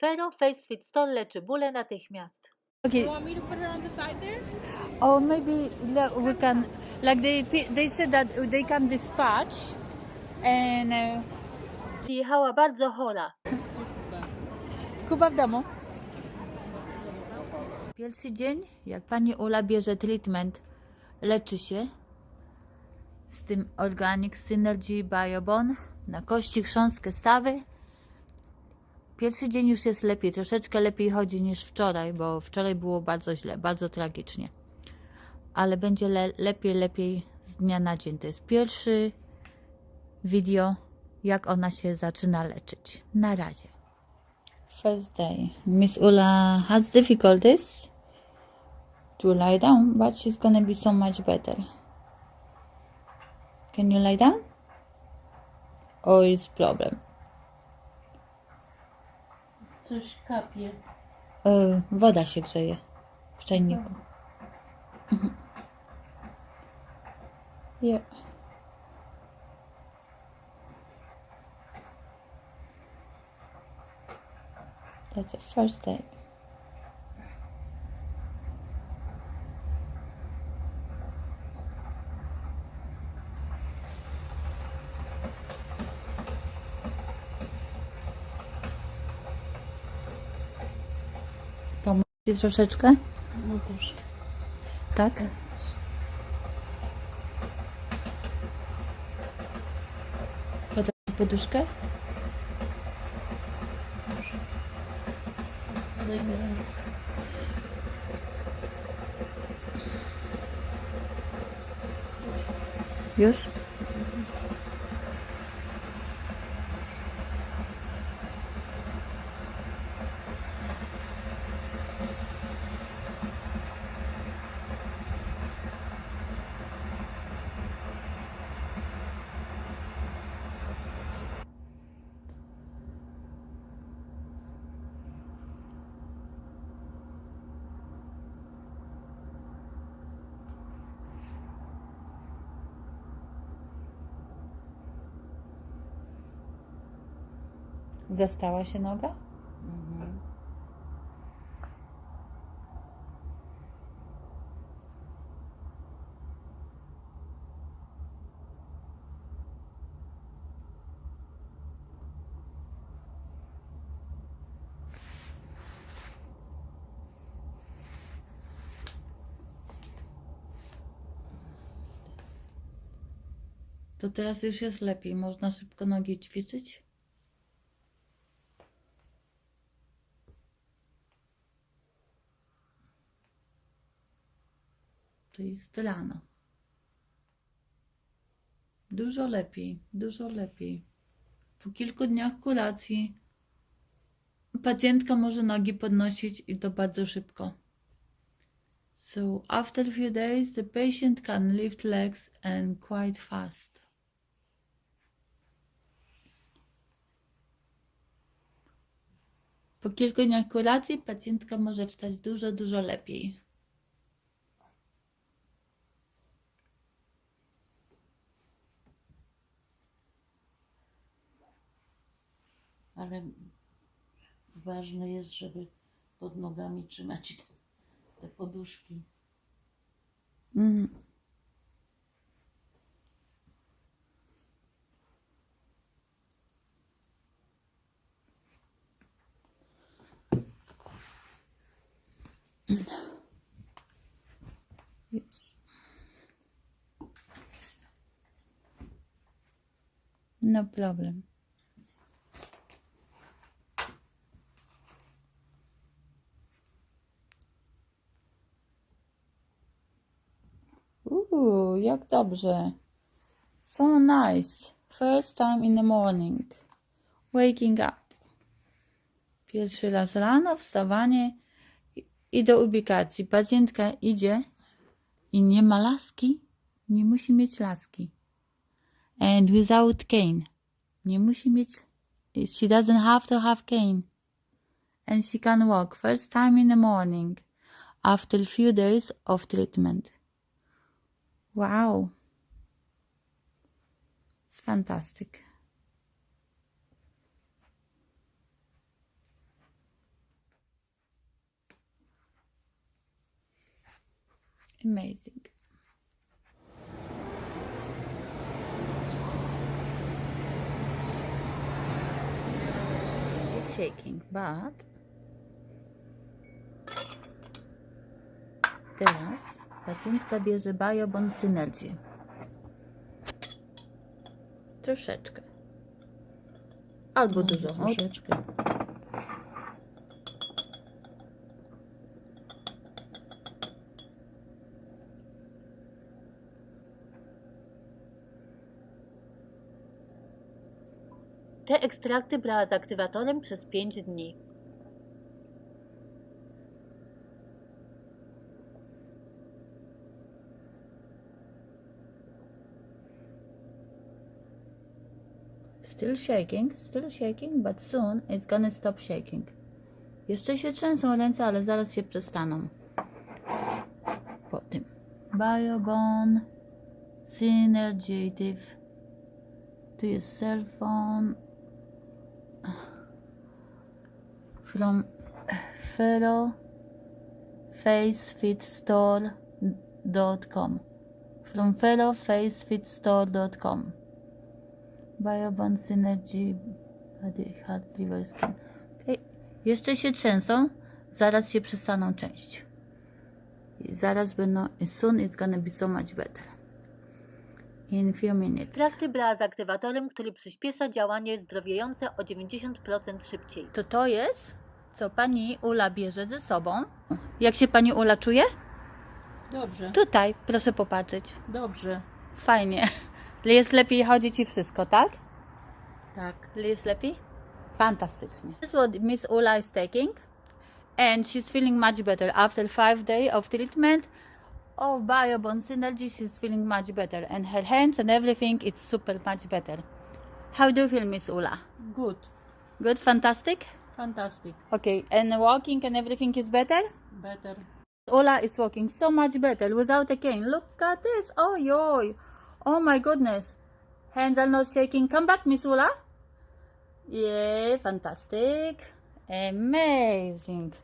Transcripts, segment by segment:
Fero Face Fit Store leczy bóle natychmiast. Okay. You want me to put her on the side there? Or maybe like, we can, like they they said that they can dispatch, and uh, Przyjechała bardzo chora. Kuba w domu. Pierwszy dzień, jak pani Ula bierze treatment, leczy się z tym Organic Synergy Biobon na kości, chrząstkę, stawy. Pierwszy dzień już jest lepiej, troszeczkę lepiej chodzi niż wczoraj, bo wczoraj było bardzo źle, bardzo tragicznie. Ale będzie le lepiej, lepiej z dnia na dzień. To jest pierwszy video, jak ona się zaczyna leczyć. Na razie. First day. Miss Ula has difficulties to lie down, but she's gonna be so much better. Can you lie down? Or is problem? Coś kapie. E, woda się grzeje w czajniku. Mhm. Yeah. That's the first day. Ci troszeczkę? No troszkę. Tak? Podać poduszkę? Już? Zastała się noga? To teraz już jest lepiej. Można szybko nogi ćwiczyć? Jest rano. Dużo lepiej, dużo lepiej. Po kilku dniach kuracji pacjentka może nogi podnosić i to bardzo szybko. So after a few days the patient can lift legs and quite fast. Po kilku dniach kuracji pacjentka może wstać dużo, dużo lepiej. Ale ważne jest, żeby pod nogami trzymać te, te poduszki. Mm. Yes. No problem. Jak dobrze. So nice. First time in the morning. Waking up. Pierwszy raz rano, wstawanie i- do ubikacji. Pacjentka idzie i nie ma laski. Nie musi mieć laski. And without cane. Nie musi mieć. She doesn't have to have cane. And she can walk first time in the morning after few days of treatment. Wow. It's fantastic. Amazing. It's shaking, but teraz pacjentka bierze Biobon Synergy. Troszeczkę. Albo dużo. Troszeczkę. Te ekstrakty brała z aktywatorem przez 5 dni. Still shaking, still shaking, but soon it's gonna stop shaking. Jeszcze się trzęsą ręce, ale zaraz się przestaną. Po tym. Biobon Synergative to your cell phone from fellow facefitstore.com from fellowfacefitstore.com Biobond Synergy Body Heart Liver Skin. Okay. Jeszcze się trzęsą, zaraz się przestaną część. I zaraz będą, soon it's gonna be so much better. In few minutes. Ekstrakty brała z aktywatorem, który przyspiesza działanie zdrowiejące o 90% szybciej. To to jest, co pani Ula bierze ze sobą. Jak się pani Ula czuje? Dobrze, Tutaj, proszę popatrzeć. dobrze. Fajnie. Jest lepiej chodzić i wszystko, tak? Tak. Jest lepiej? Fantastycznie. This is what Miss Ula is taking. And she's feeling much better. After five days of treatment oh, of Biobond Synergy, she's feeling much better. And her hands and everything, it's super much better. How do you feel, Miss Ula? Good. Good? Fantastic? Fantastic. Okay. And walking and everything is better? Better. Ola is walking so much better without a cane. Look at this. Oh, yo. Oh, my goodness. Hands are not shaking. Come back, Miss Ola. Yeah, fantastic. Amazing.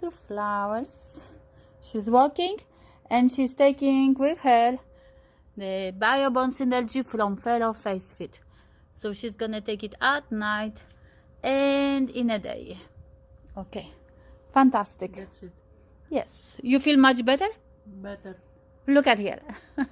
Two flowers. She's walking and she's taking with her the Biobond Synergy from Fellow Face Fit. So she's gonna take it at night and in a day. Okay. Fantastic. Yes. You feel much better? Better. Look at here.